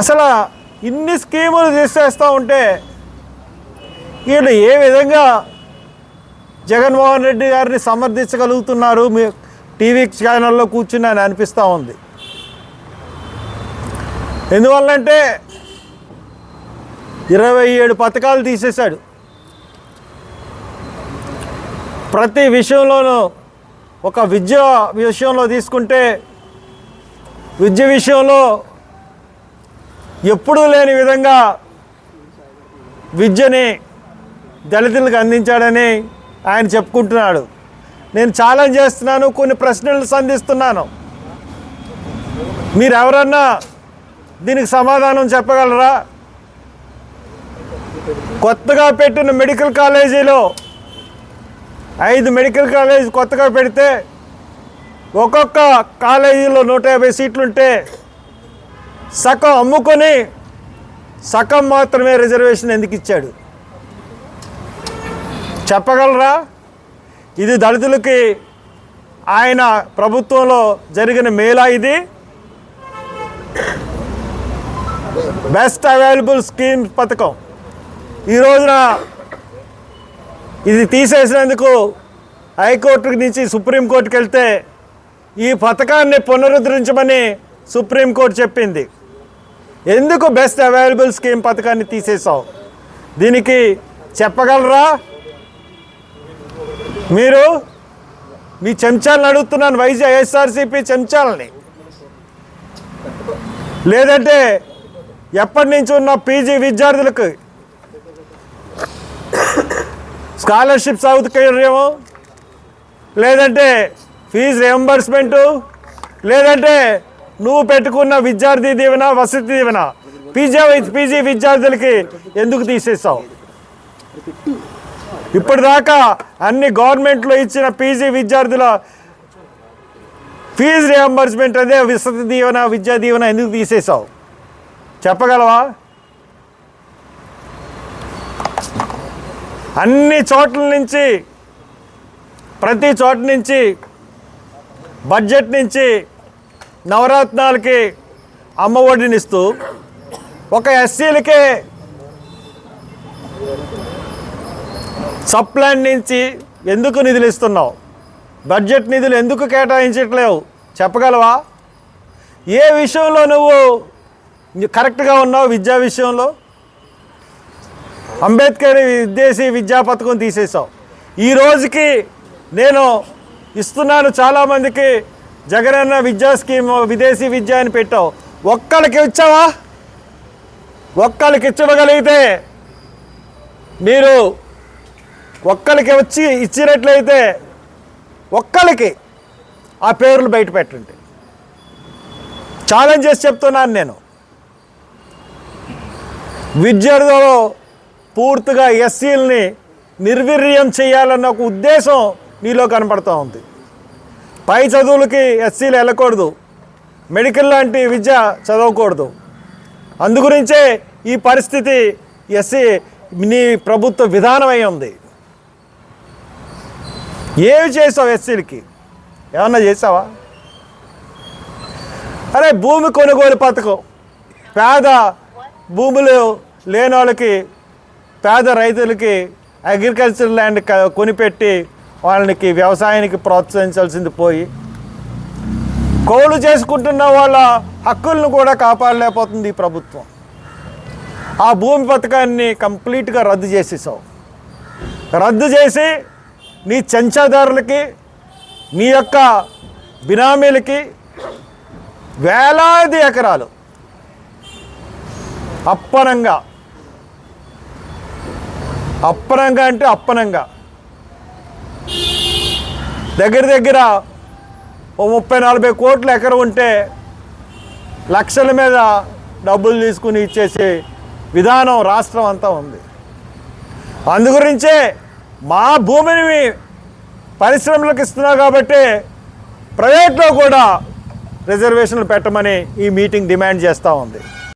అసలు ఇన్ని స్కీములు తీసేస్తూ ఉంటే వీళ్ళు ఏ విధంగా జగన్మోహన్ రెడ్డి గారిని సమర్థించగలుగుతున్నారు? మీ టీవీ ఛానల్లో కూర్చుని అని అనిపిస్తూ ఉంది. ఎందువల్లంటే ఇరవై ఏడు పథకాలు తీసేశాడు. ప్రతి విషయంలోనూ ఒక విద్య విషయంలో తీసుకుంటే విద్య విషయంలో ఎప్పుడూ లేని విధంగా విద్యని దళితులకు అందించాడని ఆయన చెప్పుకుంటున్నాడు. నేను ఛాలెంజ్ చేస్తున్నాను కొన్ని ప్రశ్నలు సంధిస్తున్నాను. మీరు ఎవరన్నా దీనికి సమాధానం చెప్పగలరా? కొత్తగా పెట్టిన మెడికల్ కాలేజీలో ఐదు మెడికల్ కాలేజ్ కొత్తగా పెడితే ఒక్కొక్క కాలేజీలో నూట యాభై సీట్లుంటే సగం అమ్ముకొని సగం మాత్రమే రిజర్వేషన్ ఎందుకు ఇచ్చాడు? చెప్పగలరా? ఇది దళితులకి ఆయన ప్రభుత్వంలో జరిగిన మేలా ఇది. బెస్ట్ అవైలబుల్ స్కీమ్ పథకం. ఈ రోజున ఇది తీసేసినందుకు హైకోర్టు నుంచి సుప్రీంకోర్టుకి వెళ్తే ఈ పథకాన్ని పునరుద్ధరించమని సుప్రీంకోర్టు చెప్పింది. ఎందుకు బెస్ట్ అవైలబుల్ స్కీమ్ పథకాన్ని తీసేసావు దీనికి చెప్పగలరా? మీరు? మీ చెంచాలను అడుగుతున్నాను వైజాగ్ వైఎస్ఆర్సీపీ చెంచాలని. లేదంటే ఎప్పటి నుంచి ఉన్న పీజీ విద్యార్థులకు స్కాలర్షిప్ సౌకర్యము లేదంటే ఫీజు రియంబర్స్మెంటు లేదంటే నువ్వు పెట్టుకున్న విద్యార్థి దీవెన వసతి దీవెన. పీజీ పీజీ విద్యార్థులకి ఎందుకు తీసేసావు ఇప్పటిదాకా అన్ని గవర్నమెంట్లో ఇచ్చిన పీజీ విద్యార్థుల ఫీజు రియంబర్స్మెంట్ అదే వసతి దీవెన విద్యా దీవెన ఎందుకు తీసేసావు చెప్పగలవా? అన్ని చోట్ల నుంచి ప్రతి చోట నుంచి బడ్జెట్ నుంచి నవరత్నాలకి అమ్మ ఒడినిస్తూ ఒక ఎస్సీలకే సప్లాన్ నుంచి ఎందుకు నిధులు ఇస్తున్నావు? బడ్జెట్ నిధులు ఎందుకు కేటాయించట్లేవు? చెప్పగలవా? ఏ విషయంలో నువ్వు కరెక్ట్గా ఉన్నావు విద్యా విషయంలో? అంబేద్కర్ విదేశీ విద్యా పథకం తీసేసావు ఈ రోజుకి నేను ఇస్తున్నాను చాలామందికి జగనన్న విద్యా స్కీమ్ విదేశీ విద్య అని పెట్టావు. ఒక్కళ్ళకి ఇచ్చావా? ఒక్కళ్ళకి ఇచ్చగలిగితే మీరు ఒక్కరికి వచ్చి ఇచ్చినట్లయితే ఒక్కరికి ఆ పేర్లు బయట పెట్టండి. ఛాలెంజ్ చేసి చెప్తున్నాను నేను. విద్యార్థులు పూర్తిగా ఎస్సీలని నిర్వీర్యం చేయాలన్న ఒక ఉద్దేశం మీలో కనపడుతూ ఉంది. పై చదువులకి ఎస్సీలు వెళ్ళకూడదు. మెడికల్ లాంటి విద్య చదవకూడదు. అందుగురించే ఈ పరిస్థితి ఎస్సీ నీ ప్రభుత్వ విధానమై ఉంది. ఏమి చేసావు ఎస్సీలకి? ఏమన్నా చేసావా? అరే భూమి కొనుగోలు పథకం. పేద భూములు లేని వాళ్ళకి పేద రైతులకి అగ్రికల్చర్ ల్యాండ్ కొనిపెట్టి వాళ్ళకి వ్యవసాయానికి ప్రోత్సహించాల్సింది పోయి కౌలు చేసుకుంటున్న వాళ్ళ హక్కులను కూడా కాపాడలేకపోతుంది ఈ ప్రభుత్వం. ఆ భూమి పథకాన్ని కంప్లీట్గా రద్దు చేసేసావు. రద్దు చేసి నీ చెంచాదారులకి నీ యొక్క బినామీలకి వేలాది ఎకరాలు అప్పనంగా అప్పనంగా అంటే అప్పనంగా దగ్గర దగ్గర ఓ ముప్పై నలభై కోట్ల ఎకర ఉంటే లక్షల మీద డబ్బులు తీసుకుని ఇచ్చేసే విధానం రాష్ట్రం అంతా ఉంది. అందుగురించే మా భూమిని పరిశ్రమలకు ఇస్తున్నావు కాబట్టి ప్రైవేట్లో కూడా రిజర్వేషన్లు పెట్టమని ఈ మీటింగ్ డిమాండ్ చేస్తూ ఉంది.